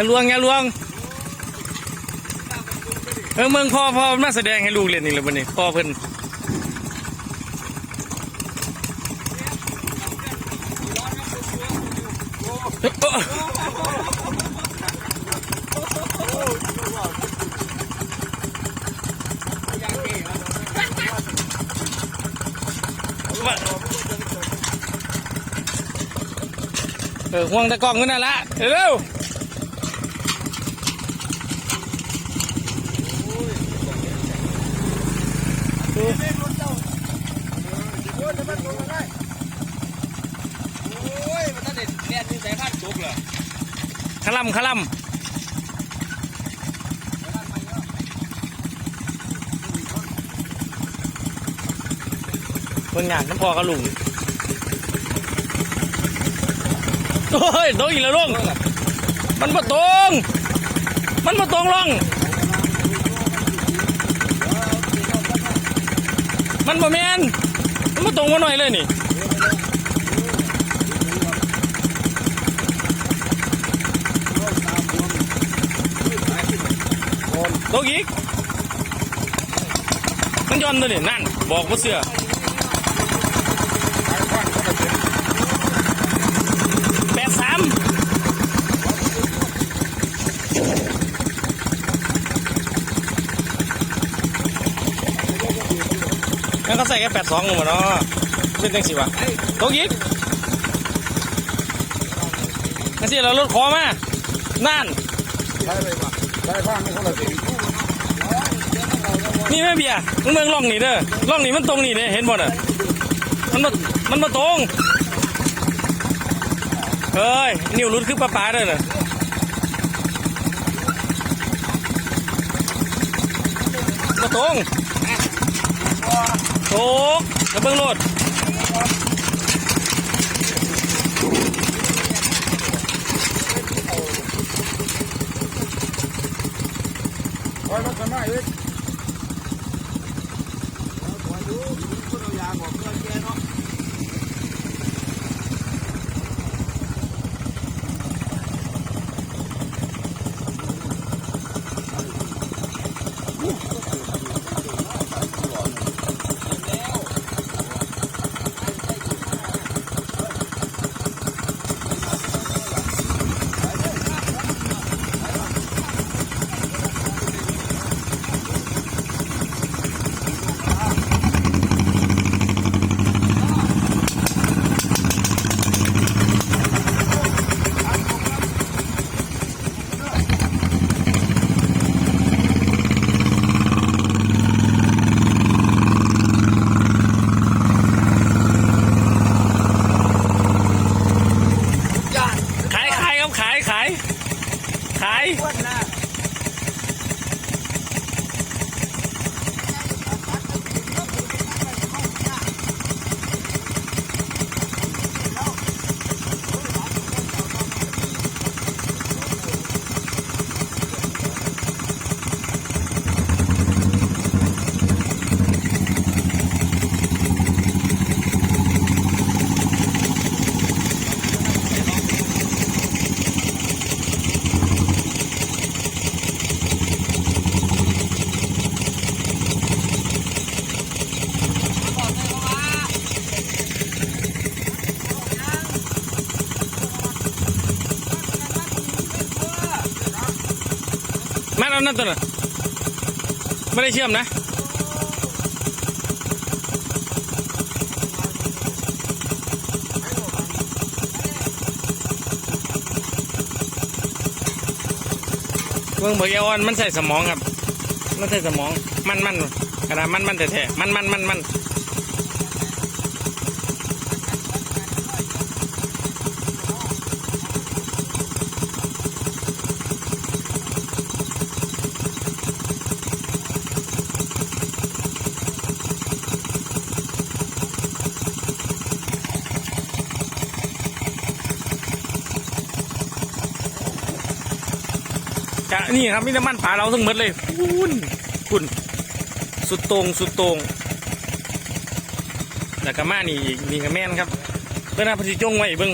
อย่าลวงอย่าลวงเออเมืองพ่อพ่อมาแสดงให้ลูกเรียนนี่เลยวันนี้พ่อเพิ่นเออห่วงตะกองกันนั่นละเร็ว โอ้ยมันตั้งแต่เรียนอยู่สายพันธุ์สุกเหรอขลัมขลัมเบิ่งงานน้ำพอกับลุงโอ้ยตรงอีกแล้วลุงมันมาตรง มันมาตรงลง มันบ่แมนมันมาตรงมาหน่อยเลยนี่ตกอีกมันย้อนตัวนี่นั่น บอกว่าเสือแปดสามงั้นเขาใส่ แค่แปดสองลงมาเนาะเป็นจังสิวะตกอีกนั่นสิเราลดคอมานั่นได้เลยป่ะได้ข้างไม่คนละสีนี่แม่เบียร์มึงเมืองล่องนี่เด้อล่องนี่มันตรงนี่เด้เห็นบ่เด้อมันมามันมาตรงเฮ้ยนิ้วรุดคือปลาปลาเด้อเด้อมาตรง โตกกระเบื้องโลดคอยรถกันมาอีก Bye. นั่นตัวน่ะไม่ได้เชื่อมนะเบิ่งเบอร์เออนมันใส่สมองครับ มันใส่สมอง มันมันกระดามันมันแท้ๆมันมันมันมัน จะนี่ครับมีน้ำมันปลาเราทั้งหมดเลยปุ่นปุ่นสุดตรงสุดตรงแล้วก็มานี่มีกระแม่นครับเพื่อนพอดีจงไว้เบิ้ง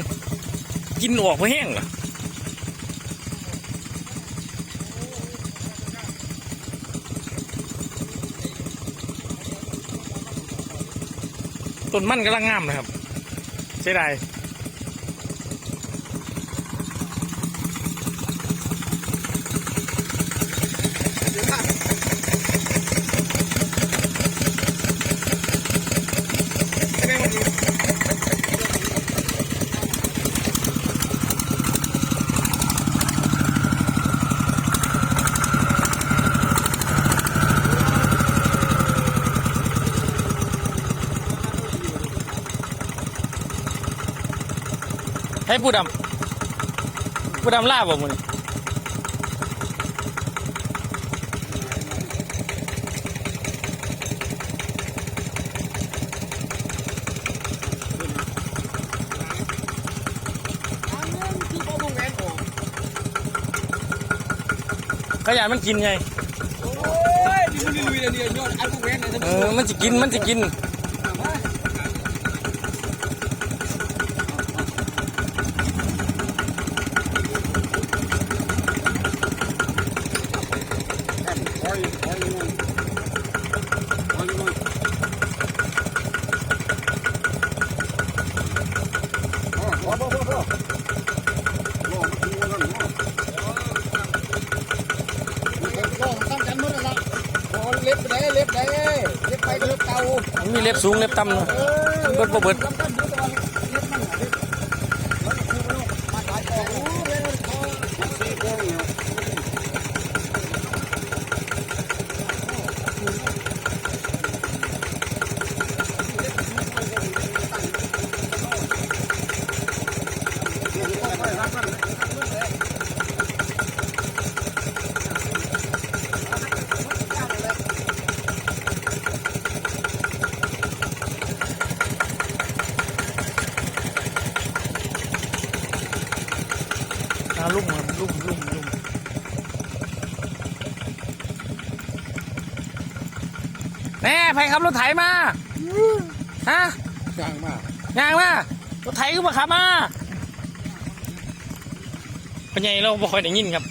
กินออกเพราะแห้งต้นมันกำลังงามนะครับใช่ได้ ให้ผู้ดำผู้ดำล่าบ่มึงที่พ่อมึงแหวนออกขยะมันกินไง โอ้ยนี่มันลุยเลยเนี่ยยอดไอ้พวกแหวนเนี่ยเออ มันจะกิน มันจะกิน คอยคอยอยู่คอยอยู่อ๋อพอพอพอพอรอมันกินกันเนาะ ก็ตั้งกันหมดแล้วล่ะโอ้เล็บไปไหนเล็บไหนเล็บไปก็เล็บเก่า มันมีเล็บ สูงเล็บต่ำเนาะเออเบิดบ่เบิด ตั้งกันเบิดแต่ว่าเล็บมันหาเล็บแล้วก็คือมันมาขายของโอ้เล็บมันคอ สี่โมงเนี่ย อ่าลุ่มมันลุ่มลุ่มลุ่มแน่ใครขับรถไถมาฮะยางมากยางมารถไถก็มาขับมาเป็นไงเราบ่อยได้ยินครับ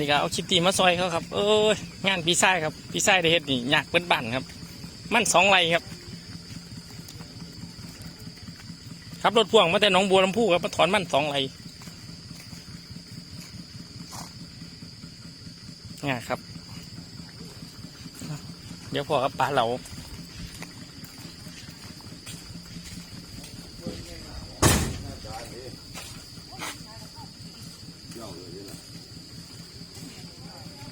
นนี้ก็เอาคิตตี้มาซอยเขาครับ เอ้ยงานพี่ไส้ครับพี่ไส้ได้เฮ็ดนี่ยากเปิ้นบั่นครับ มันสองไรครับขับรถพ่วงมาแต่หนองบัวลำพูครับมาถอนมันสองไรง่ายครับ เดี๋ยวพ่อกับป้าเรา